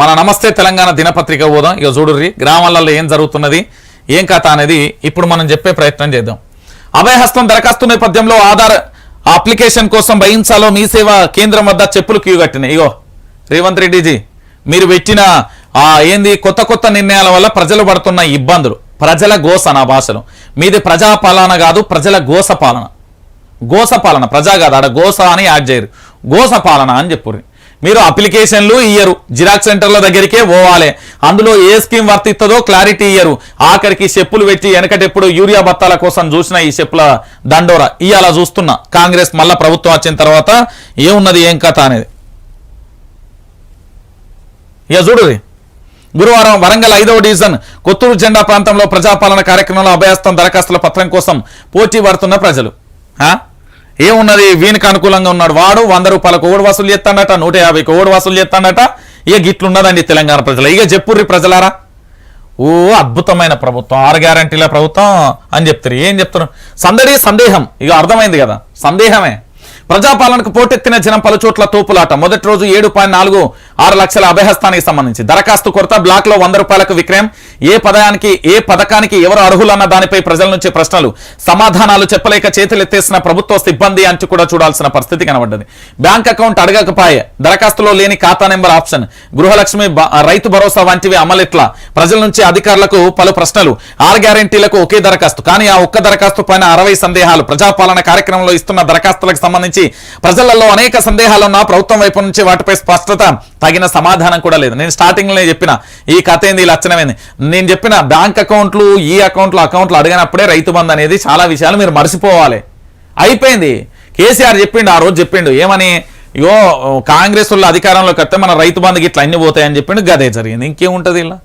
మన నమస్తే తెలంగాణ దినపత్రిక పోదాం. ఇక చూడుర్రి గ్రామాలలో ఏం జరుగుతున్నది ఏం కథ అనేది ఇప్పుడు మనం చెప్పే ప్రయత్నం చేద్దాం. అభయహస్తం దరఖాస్తు నేపథ్యంలో ఆధార్ అప్లికేషన్ కోసం భయించాలో మీ సేవ కేంద్రం వద్ద చెప్పులు క్యూ కట్టినాయి. ఇగో రేవంత్ రెడ్డిజీ మీరు పెట్టిన ఆ ఏంది కొత్త కొత్త నిర్ణయాల వల్ల ప్రజలు పడుతున్న ఇబ్బందులు. ప్రజల గోస నా భాషలో. మీది ప్రజా పాలన కాదు ప్రజల గోస పాలన. గోస పాలన ప్రజా కాదు ఆడ గోస అని యాడ్ చేయరు. గోస పాలన అని చెప్పుర్రి. మీరు అప్లికేషన్లు ఇయ్యరు. జిరాక్స్ సెంటర్ల దగ్గరికే పోవాలి. అందులో ఏ స్కీమ్ వర్తిస్తుందో క్లారిటీ ఇయ్యరు. ఆఖరికి చెప్పులు పెట్టి వెనకటెప్పుడు యూరియా బత్తాల కోసం చూసిన ఈ చెప్పుల దండోరా ఇవాళ చూస్తున్నా. కాంగ్రెస్ మళ్ళా ప్రభుత్వం వచ్చిన తర్వాత ఏమున్నది ఏం కథ అనేది? ఇక చూడు గురువారం వరంగల్ ఐదవ డివిజన్ కొత్తూరు జెండా ప్రాంతంలో ప్రజాపాలన కార్యక్రమంలో అభయస్థం దరఖాస్తుల పత్రం కోసం పోటీ పడుతున్న ప్రజలు. ఏమున్నది? వీనికి అనుకూలంగా ఉన్నాడు. వాడు వంద రూపాయలకు కోడి వసూలు చేస్తాడట నూట యాభైకి కోడి వసూలు చేస్తాడట. ఇక గిట్లున్నదండి తెలంగాణ ప్రజలు. ఇక చెప్పుర్రి ప్రజలారా? ఓ అద్భుతమైన ప్రభుత్వం. ఆరు గ్యారంటీల ప్రభుత్వం అని చెప్తారు ఏం చెప్తారు సందడి సందేహం. ఇక అర్థమైంది కదా. సందేహమే. ప్రజాపాలనకు పోటెత్తిన జనం పలుచోట్ల తోపులాట. మొదటి రోజు ఏడు పాయింట్ నాలుగు ఆరు లక్షల అభయహస్తానికి సంబంధించి. దరఖాస్తు కొరత బ్లాక్లో వంద రూపాయలకు విక్రయం. ఏ పదయానికి ఏ పథకానికి ఎవరు అర్హులన్న దానిపై ప్రజల నుంచి ప్రశ్నలు. సమాధానాలు చెప్పలేక చేతులెత్తేసిన ప్రభుత్వ సిబ్బంది అంచు కూడా చూడాల్సిన పరిస్థితి కనబడ్డది. బ్యాంక్ అకౌంట్ అడగకపాయే. దరఖాస్తులో లేని ఖాతా నెంబర్ ఆప్షన్. గృహలక్ష్మి రైతు భరోసా వంటివి అమలెట్లా. ప్రజల నుంచి అధికారులకు పలు ప్రశ్నలు. ఆరు గ్యారెంటీలకు ఒకే దరఖాస్తు. కానీ ఆ ఒక్క దరఖాస్తు పైన అరవై సందేహాలు. ప్రజాపాలన కార్యక్రమంలో ఇస్తున్న దరఖాస్తులకు సంబంధించి ప్రజలలో అనేక సందేహాలున్నా ప్రభుత్వం వైపు నుంచి వాటిపై స్పష్టత తగిన సమాధానం కూడా లేదు. నేను స్టార్టింగ్లో చెప్పిన ఈ కథ ఏంది లక్షణమైంది నేను చెప్పిన బ్యాంక్ అకౌంట్లు ఈ అకౌంట్లు అకౌంట్లు అడిగినప్పుడే రైతు బంధు అనేది చాలా విషయాలు మీరు మర్చిపోవాలి అయిపోయింది. కేసీఆర్ చెప్పిండు ఆ రోజు చెప్పిండు. ఏమని? ఇగో కాంగ్రెస్ వాళ్ళు అధికారంలోకి వస్తే మన రైతు బంధుకి ఇట్లా అన్ని పోతాయని చెప్పిండు. గదే జరిగింది. ఇంకేముంటుంది ఇలా?